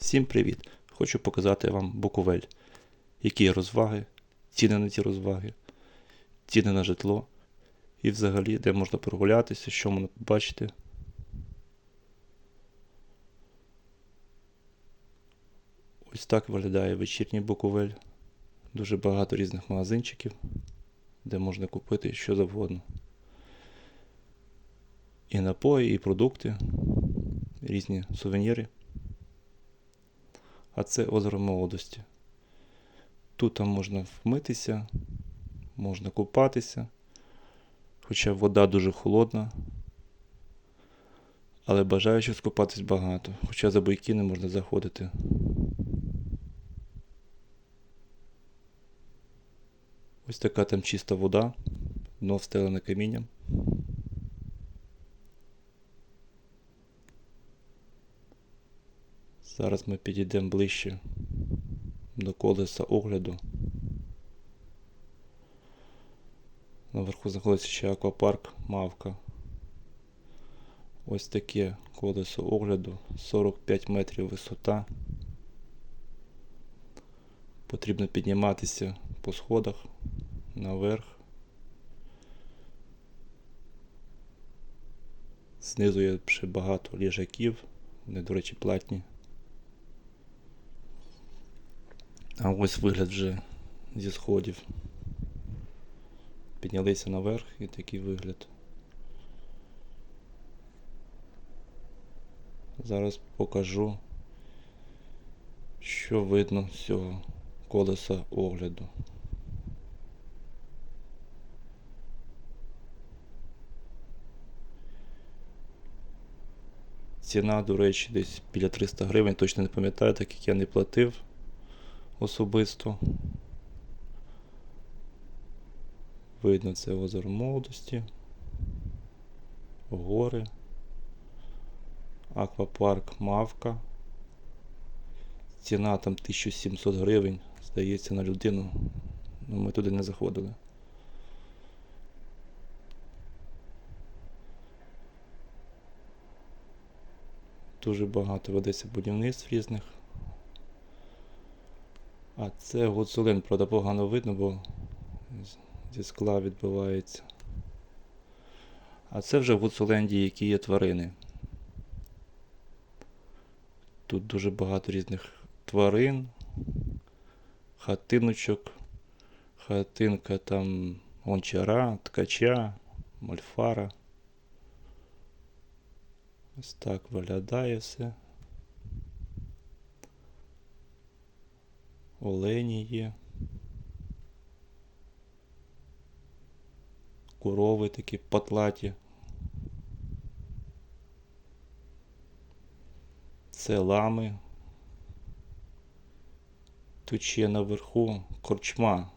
Всім привіт! Хочу показати вам Буковель. Які розваги, ціни на ці розваги, ціни на житло і взагалі, де можна прогулятися, що можна побачити. Ось так виглядає вечірній Буковель. Дуже багато різних магазинчиків, де можна купити що завгодно. І напої, і продукти, різні сувеніри. А це озеро молодості. Тут можна вмитися, можна купатися, хоча вода дуже холодна. Але бажаючих скупатись багато, хоча за бойки не можна заходити. Ось така там чиста вода, дно встелене камінням. Зараз ми підійдемо ближче до колеса огляду. Наверху знаходиться ще аквапарк Мавка. Ось таке колесо огляду, 45 метрів висота. Потрібно підніматися по сходах наверх. Знизу є ще багато ліжаків, вони, до речі, платні. А ось вигляд вже зі сходів. Піднялися наверх і такий вигляд. Зараз покажу, що видно з цього колеса огляду. Ціна, до речі, десь біля 300 гривень, точно не пам'ятаю, так як я не платив особисто. Видно це озеро молодості, гори, аквапарк Мавка. Ціна там 1700 гривень, здається, на людину. Ну, ми туди не заходили. Дуже багато ведеться будівництв різних. А це гуцулин, правда, погано видно, бо зі скла відбивається. А це вже Гуцуленді, які є тварини. Тут дуже багато різних тварин, хатиночок, хатинка там гончара, ткача, мольфара. Ось так виглядає все. Олені є. Корови такі патлаті. Це лами. Тут ще наверху корчма.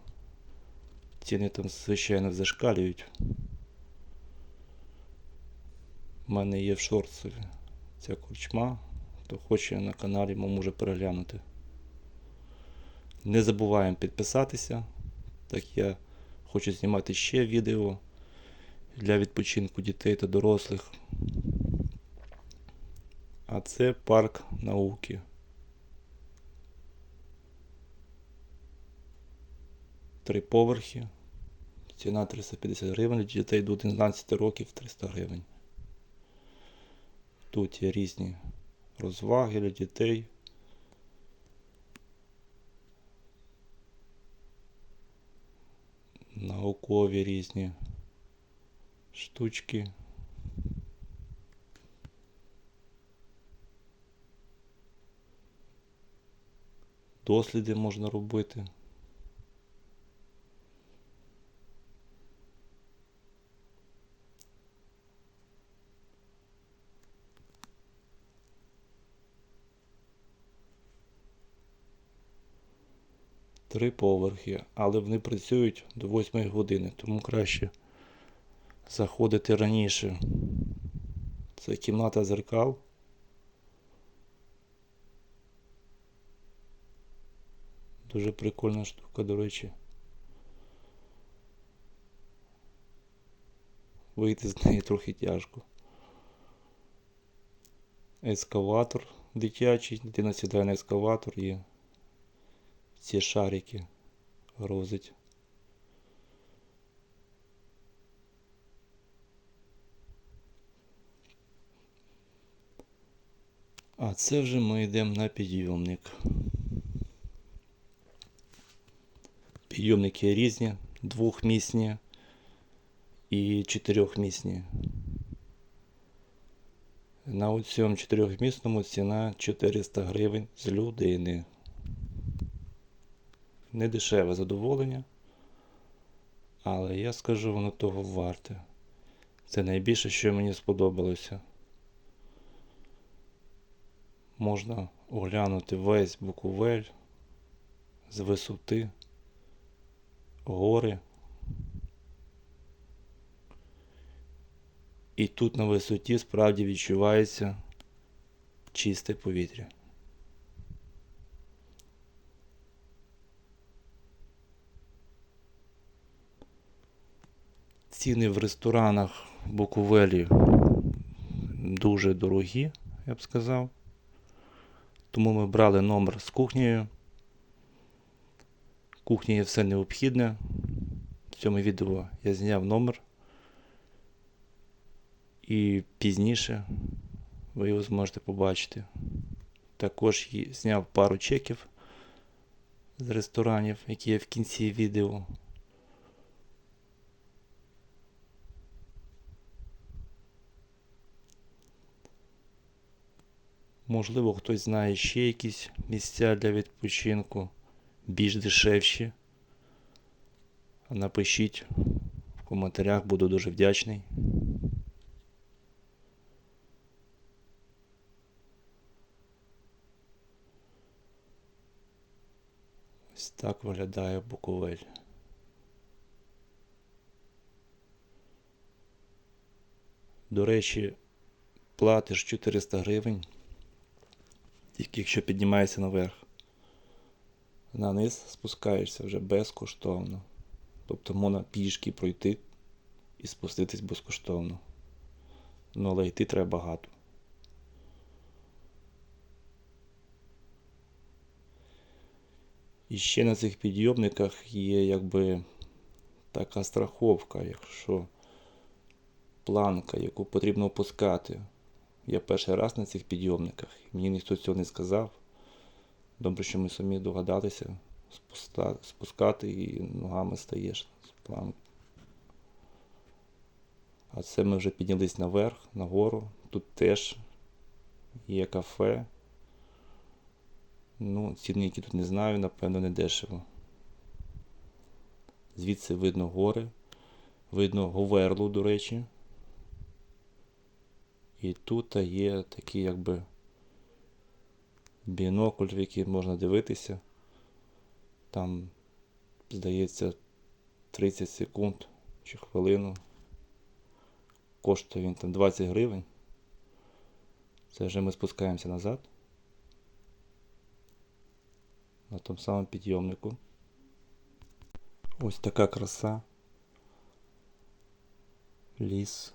Ціни там звичайно зашкалюють. У мене є в шорці ця корчма. Хто хоче на каналі, може переглянути. Не забуваємо підписатися, так я хочу знімати ще відео для відпочинку дітей та дорослих. А це парк науки. Три поверхи. Ціна 350 гривень, для дітей до 11 років 300 гривень. Тут є різні розваги для дітей. Наукові різні штучки. Досліди можна робити. Три поверхи, але вони працюють до 8 години, тому краще заходити раніше. Це кімната зеркал. Дуже прикольна штука, до речі. Вийти з неї трохи тяжко. Ескаватор дитячий, дитина сідає на екскаватор і ці шарики грузить. А це вже ми йдемо на підйомник. Підйомники різні, двохмісні і чотирьохмісні. На цьому чотирьохмісному ціна 400 гривень з людини. Не дешеве задоволення, але я скажу, воно того варте. Це найбільше, що мені сподобалося. Можна оглянути весь Буковель з висоти, гори. І тут на висоті справді відчувається чисте повітря. Ціни в ресторанах Буковелі дуже дорогі, я б сказав. Тому ми брали номер з кухнею. В кухні є все необхідне. В цьому відео я зняв номер. І пізніше ви його зможете побачити. Також зняв пару чеків з ресторанів, які є в кінці відео. Можливо, хтось знає ще якісь місця для відпочинку, більш дешевші. Напишіть в коментарях, буду дуже вдячний. Ось так виглядає Буковель. До речі, платиш 400 гривень, якщо піднімаєшся наверх. На низ спускаєшся вже безкоштовно. Тобто можна пішки пройти і спуститись безкоштовно. Ну, але йти треба багато. І ще на цих підйомниках є якби така страховка, якщо планка, яку потрібно опускати. Я перший раз на цих підйомниках, мені ніхто цього не сказав. Добре, що ми самі догадалися спускати і ногами стаєш з планки. А це ми вже піднялись наверх, нагору. Тут теж є кафе. Ну, ціни, які тут не знаю, напевно, не дешево. Звідси видно гори, видно Говерлу, до речі. І тут є такий якби бінокль, в який можна дивитися. Там, здається, 30 секунд чи хвилину. Коштує він там 20 гривень. Це вже ми спускаємося назад. На тому самому підйомнику. Ось така краса. Ліс.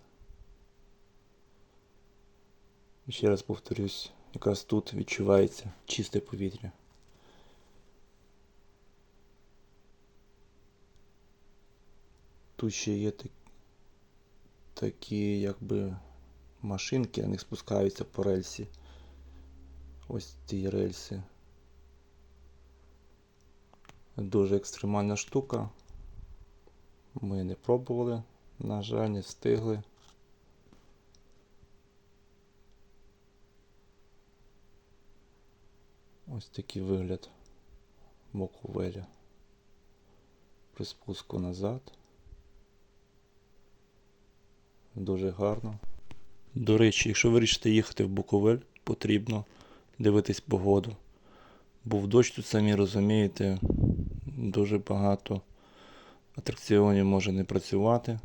Ще раз повторюсь, якраз тут відчувається чисте повітря. Тут ще є так- такі якби машинки, них спускаються по рельсі. Ось ці рельси. Дуже екстремальна штука. Ми не пробували, на жаль, не встигли. Ось такий вигляд Буковеля. При спуску назад. Дуже гарно. До речі, якщо вирішите їхати в Буковель, потрібно дивитись погоду. Був дощ, тут самі розумієте, дуже багато атракціонів може не працювати.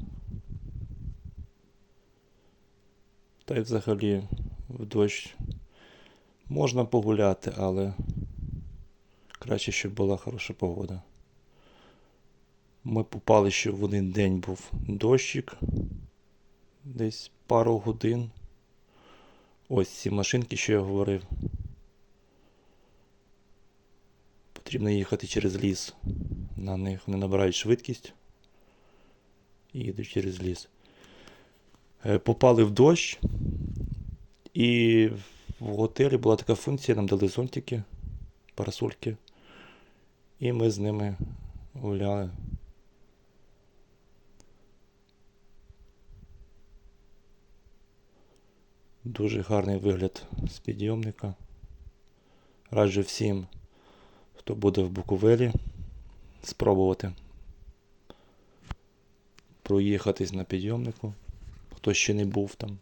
Та й взагалі в дощ Можна погуляти, але краще, щоб була хороша погода. Ми попали, що в один день був дощик, десь пару годин. Ось ці машинки, що я говорив. Потрібно їхати через ліс. На них вони набирають швидкість і їдуть через ліс. Е, попали в дощ і в готелі була така функція, нам дали зонтики, парасольки, і ми з ними гуляли. Дуже гарний вигляд з підйомника. Раджу всім, хто буде в Буковелі, спробувати проїхатись на підйомнику, хто ще не був там.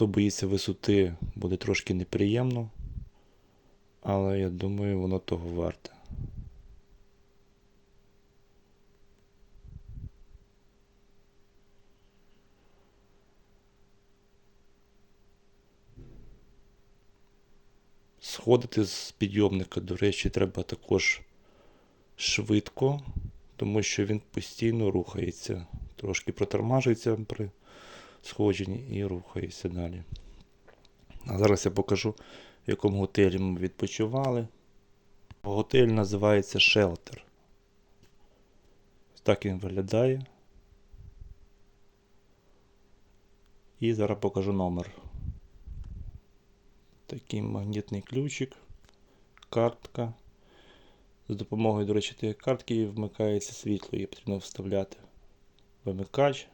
Хто боїться висоти, буде трошки неприємно, але я думаю, воно того варте. Сходити з підйомника, до речі, треба також швидко, тому що він постійно рухається. Трошки протормажується при сходженні і рухається далі. А зараз я покажу, в якому готелі ми відпочивали. Готель називається Шелтер. Так він виглядає. І зараз покажу номер. Такий магнітний ключик, картка. За допомогою, до речі, тієї картки вмикається світло, її потрібно вставляти вимикач.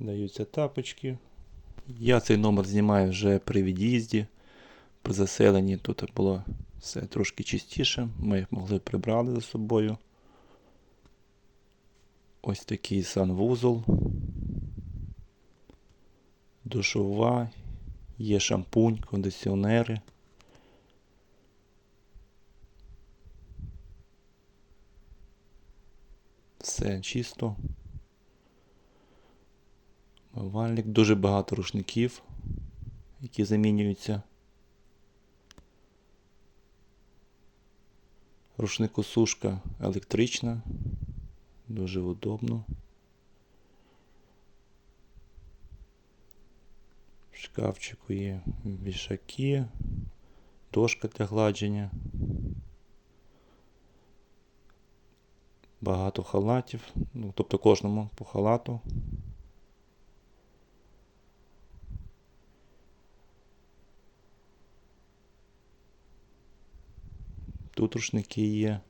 Даються тапочки. Я цей номер знімаю вже при від'їзді. При заселенні тут було все трошки чистіше. Ми їх могли прибрати за собою. Ось такий санвузол. Душова, є шампунь, кондиціонери. Все чисто. Мивальник, дуже багато рушників, які замінюються. Рушникосушка електрична, дуже удобно. В шкафчику є вішаки, дошка для гладження. Багато халатів, ну, тобто кожному по халату. Тут рушники є.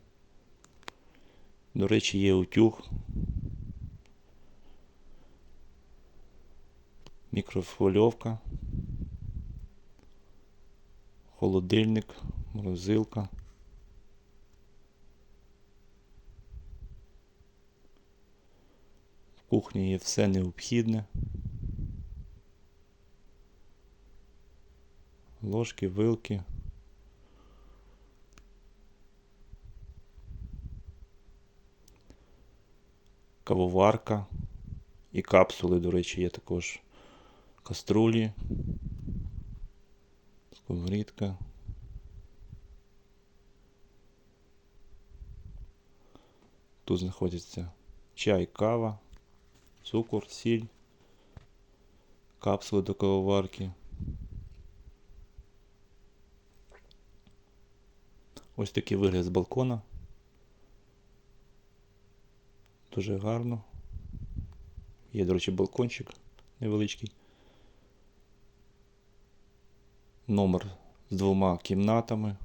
До речі, є утюг. Мікрофольовка. Холодильник, морозилка. В кухні є все необхідне. Ложки, вилки. Кавоварка і капсули, до речі, є також каструлі, сковорідка. Тут знаходяться чай, кава, цукор, сіль, капсули до кавоварки. Ось такий вигляд з балкона. Дуже гарно. Є, до речі, балкончик невеличкий. Номер з двома кімнатами.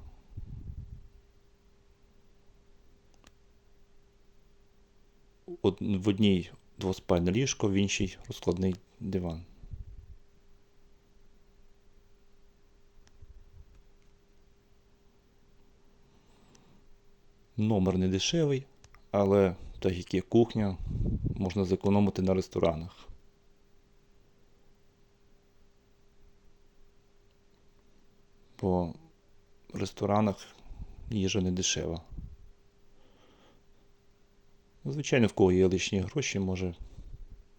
В одній двоспальне ліжко, в іншій розкладний диван. Номер не дешевий, але так як кухня, можна зекономити на ресторанах. Бо в ресторанах їжа не дешева. Звичайно, в кого є лишні гроші, може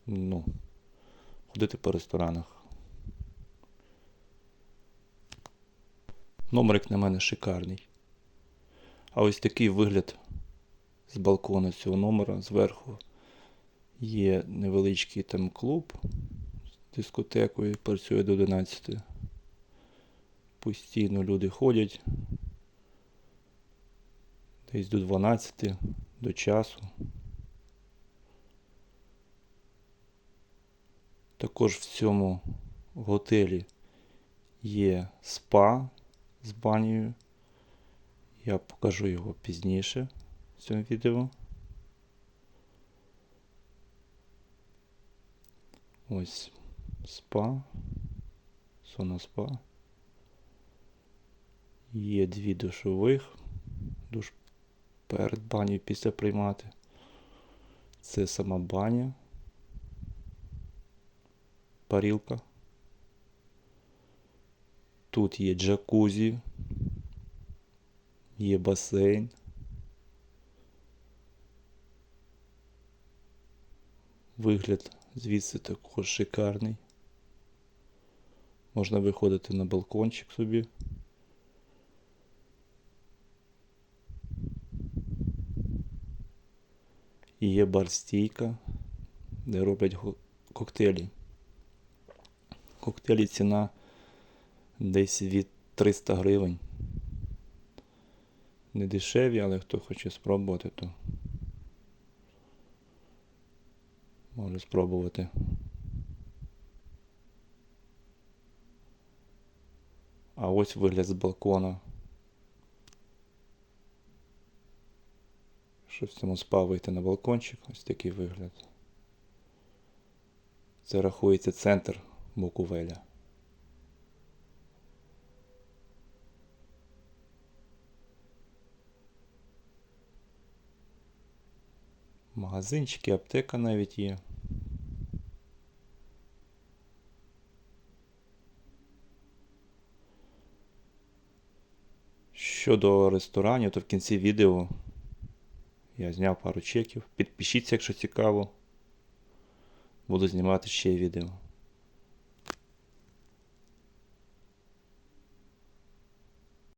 ну, ходити по ресторанах. Номерик на мене шикарний. А ось такий вигляд з балкона цього номера зверху є невеличкий там клуб з дискотекою працює до 11. Постійно люди ходять. Десь до 12, до часу. Також в цьому готелі є спа з банею. Я покажу його пізніше в цьому відео. Ось спа. Сона спа. Є дві душових. Душ перед банею після приймати. Це сама баня. Парілка. Тут є джакузі. Є басейн. Вигляд звідси також шикарний. Можна виходити на балкончик собі. І є бар-стійка, де роблять коктейлі. Коктейлі ціна десь від 300 гривень. Не дешеві, але хто хоче спробувати, то може спробувати. А ось вигляд з балкона. Щось в цьому спавити на балкончик, ось такий вигляд. Це рахується центр Буковеля. Магазинчики, аптека навіть є. Щодо ресторанів, то в кінці відео я зняв пару чеків. Підпишіться, якщо цікаво. Буду знімати ще відео.